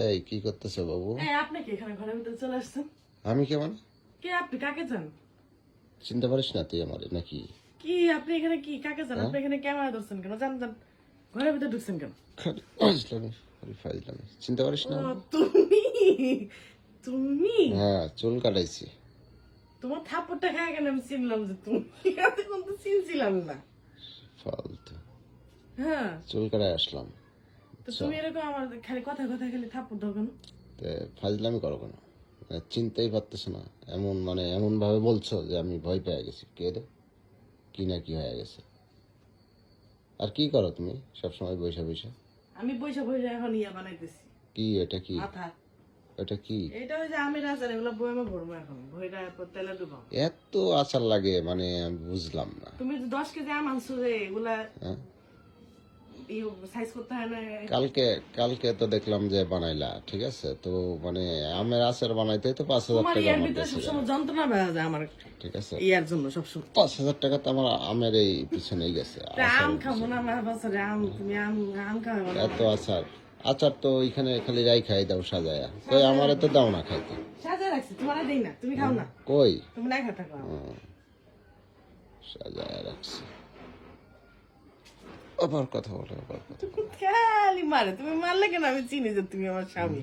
এই কি করতেছো বাবু? আপনি কি এখানে ঘরের ভিতরে চলে আসছেন? আমি কেমন কে আপনি কাকে চান? চিনতে পারিস না তুই আমার নাকি? কি আপনি এখানে কি কাকে চান? আপনি এখানে ক্যামেরা ধরছেন কেন? জান জান ঘরের ভিতরে ঢুকছেন কেন? ফাজলামি চিনতে পারিস না? তুমি তুমি? হ্যাঁ চুল কাটাইছি। তোমার থাপ্পড়টা খায় কেন? আমি চিনলাম যে তুমি। এতক্ষণ তো চিনছিলাম না। ফালতু। হ্যাঁ। চুল কাটাই আসলাম। তো তুমি এরকম আমার খালি কথা কথা খালি থাপ্পড় দাও কেন? ফাজলামি করো কেন? মানে চিনতেই পারতেছ না? এমন মানে এমন ভাবে বলছো যে আমি ভয় পেয়ে গেছি। কে রে? কি না কি হয়ে গেছে? আর কি করো তুমি সবসময় বৈশা বৈশা? আমি পয়সা পয়সা এখন ইয়া বানাইতেছি। কি? এটা কি? মাথা এটা কি? এটা ওই যে আমের আচার এগুলো বইমে ভরবো এখন। এরপর তেলে ডুবাও। এত আচার লাগে মানে আমি বুঝলাম না। তুমি যে দশ কেজি আম আনছো যে এগুলা হ্যাঁ? সাইজ করতে হয় না। কালকে কালকে তো দেখলাম যে বানাইলা ঠিক আছে? তো মানে আমের আচার বানাইতে তো পাঁচ হাজার। সবসময় যন্ত্রণা বেড়া যায় আমার ঠিক আছে? ইয়ার জন্য সবসময়। পাঁচ হাজার টাকা তো আমার আমের এই পিছনেই গেছে। আম খাব না আমার বছরে আম তুমি আম আম খাবে এত আচার। আচার তো ওইখানে খালি রাই খাই দাও সাজায়া। কই আমার তো দাও না খাইতে। সাজা রাখছি তোমার দেই না তুমি খাও না। কই? তুমি না খা থাকো হুম, সাজায়া রাখছি। আবার কথা বলে আবার খালি মারে তুমি মারলে কেন? আমি চিনি যে তুমি আমার স্বামী।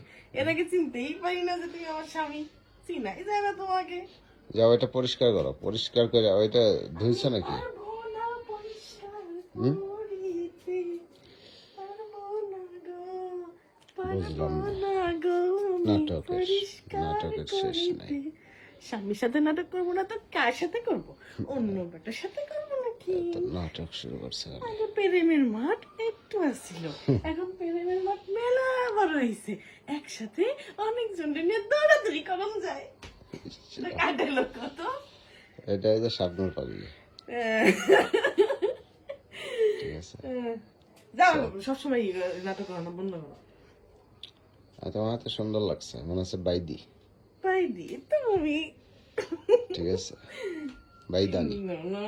আগে চিনতেই পারি না যে তুমি আমার স্বামী। চিনাই যায় না তোমাকে। যাও এটা পরিষ্কার করো পরিষ্কার করে ওইটা ধুইছো নাকি? বুঝলাম নাটকের- নাটকের শেষ নাই। স্বামীর সাথে নাটক করব না তো কার সাথে করব? অন্য বেটার সাথে করব তো নাটক শুরু করছে আগে প্রেমের মাঠ একটু আসছিল এখন প্রেমের মাঠ মেলা বড় একসাথে অনেকজনের নিয়ে দৌড়াদৌড়ি করাম যায়। কাটালো কত? স্বপ্নের ঠিক আছে। যাও সবসময় নাটক করো না বন্ধ করো। আর তোমার হাতে সুন্দর লাগছে মনে হচ্ছে বাইদি। পাই দিয়ে তুমি ঠিক আছে। বাইদানি। না,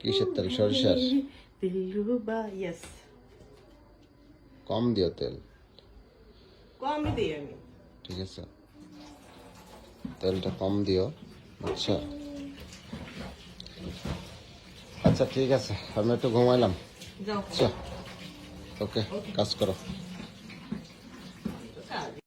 কিসের তেল? সরিষার? দিলরুবা ইয়েস কম দিও তেল। কমই দিই আমি। ঠিক আছে। তেলটা কম দিও আচ্ছা আচ্ছা ঠিক আছে। আমি একটু ঘুমাইলাম। আচ্ছা ওকে। কাজ করো।